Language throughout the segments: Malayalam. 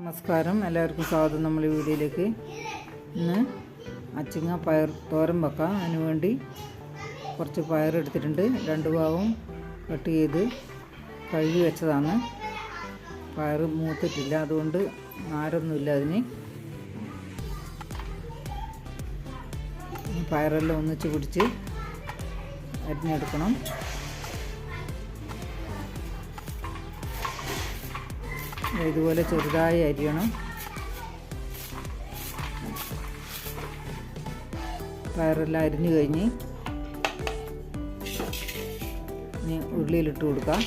നമസ്കാരം. എല്ലാവർക്കും സ്വാഗതം. നമ്മൾ ഈ വീഡിയോയിലേക്ക് ഇന്ന് അച്ചിങ്ങ പയർ തോരൻ വെക്കാം. അതിന് വേണ്ടി കുറച്ച് പയർ എടുത്തിട്ടുണ്ട്. രണ്ട് ഭാഗവും കട്ട് ചെയ്ത് കഴുകി വെച്ചതാണ്. പയർ മൂത്തിട്ടില്ല. അതുകൊണ്ട് നാരൊന്നുമില്ല അതിന്. പയറെല്ലാം ഒന്നിച്ച് പിടിച്ച് അരിഞ്ഞെടുക്കണം. ഇതുപോലെ ചെറുതായി അരിയണം. പയറെല്ലാം അരിഞ്ഞു കഴിഞ്ഞ് ഇനി ഉള്ളിയിലിട്ട് കൊടുക്കാം.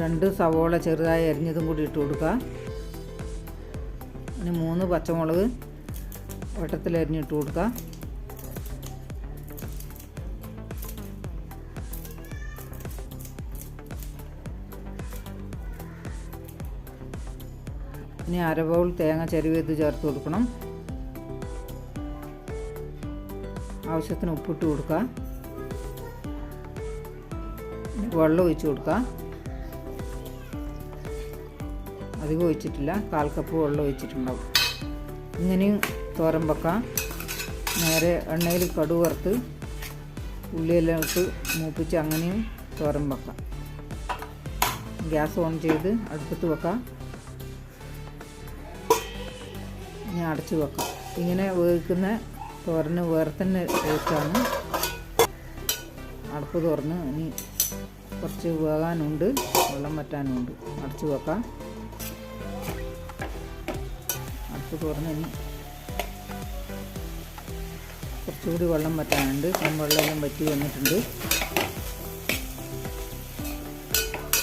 രണ്ട് സവോള ചെറുതായി അരിഞ്ഞതും കൂടി ഇട്ട് കൊടുക്കുക ഇനി മൂന്ന് പച്ചമുളക് വട്ടത്തിൽ അരിഞ്ഞിട്ട് കൊടുക്കുക ഇനി അര ബൗൾ തേങ്ങ ചെരുവേത് ചേർത്ത് കൊടുക്കണം. ആവശ്യത്തിന് ഉപ്പിട്ട് കൊടുക്കുക. വെള്ളം ഒഴിച്ച് കൊടുക്കുക. അധികം ഒഴിച്ചിട്ടില്ല. കാൽ കപ്പ് വെള്ളം ഒഴിച്ചിട്ടുണ്ടാവും. ഇങ്ങനെയും തോരൻ വെക്കാം. നേരെ എണ്ണയിൽ കടു വറുത്ത് ഉള്ളിയെല്ലാം ഇട്ട് മൂപ്പിച്ച് അങ്ങനെയും തോരൻ വെക്കാം. ഗ്യാസ് ഓൺ ചെയ്ത് അടുപ്പത്ത് വെക്കാം. ഇനി അടച്ചു വെക്കാം. ഇങ്ങനെ വേവിക്കുന്ന തോരന് വേറെ തന്നെ ടേസ്റ്റാണ് അടപ്പ് തുറന്ന് ഇനി കുറച്ച് വേകാനുണ്ട് വെള്ളം വറ്റാനുണ്ട്. അടച്ചു വെക്കാം. അടപ്പ് തുറന്ന് ഇനി കുറച്ചുകൂടി വെള്ളം വറ്റാനുണ്ട്. വെള്ളമെല്ലാം വറ്റി വന്നിട്ടുണ്ട്.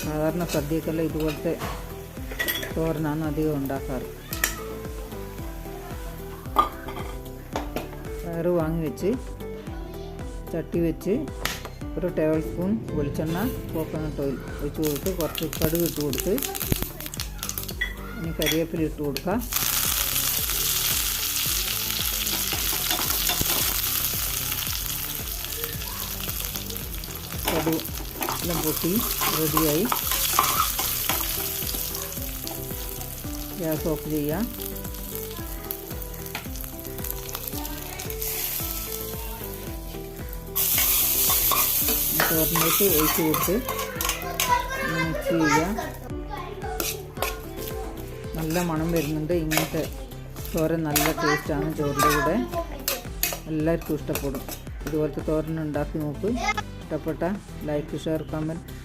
സാധാരണ സദ്യക്കെല്ലാം ഇതുപോലത്തെ തോരനാണ് അധികം ഉണ്ടാക്കാറ്. പയറ് വാങ്ങി വെച്ച് ചട്ടി വെച്ച് ഒരു ടേബിൾ സ്പൂൺ വെളിച്ചെണ്ണ കോക്കനട്ട് ഓയിൽ ഒഴിച്ച് കൊടുത്ത് കുറച്ച് കടുക് ഇട്ട് കൊടുത്ത് ഇനി കരിവേപ്പില ഇട്ട് കൊടുക്കാം. കടു എല്ലാം പൊട്ടി റെഡിയായി ഗ്യാസ് ഓഫ് ചെയ്യാം. ചോറിലേക്ക് ഒഴിച്ച് കൊടുത്ത് മിക്സ് ചെയ്യുക. നല്ല മണം വരുന്നുണ്ട്. ഇങ്ങനത്തെ തോരൻ നല്ല ടേസ്റ്റാണ് ചോറിന്റെ കൂടെ. എല്ലാവർക്കും ഇഷ്ടപ്പെടും. ഇതുപോലത്തെ തോരൻ ഉണ്ടാക്കി നോക്ക്. ഇഷ്ടപ്പെട്ട ലൈക്ക് ഷെയർ കമന്റ്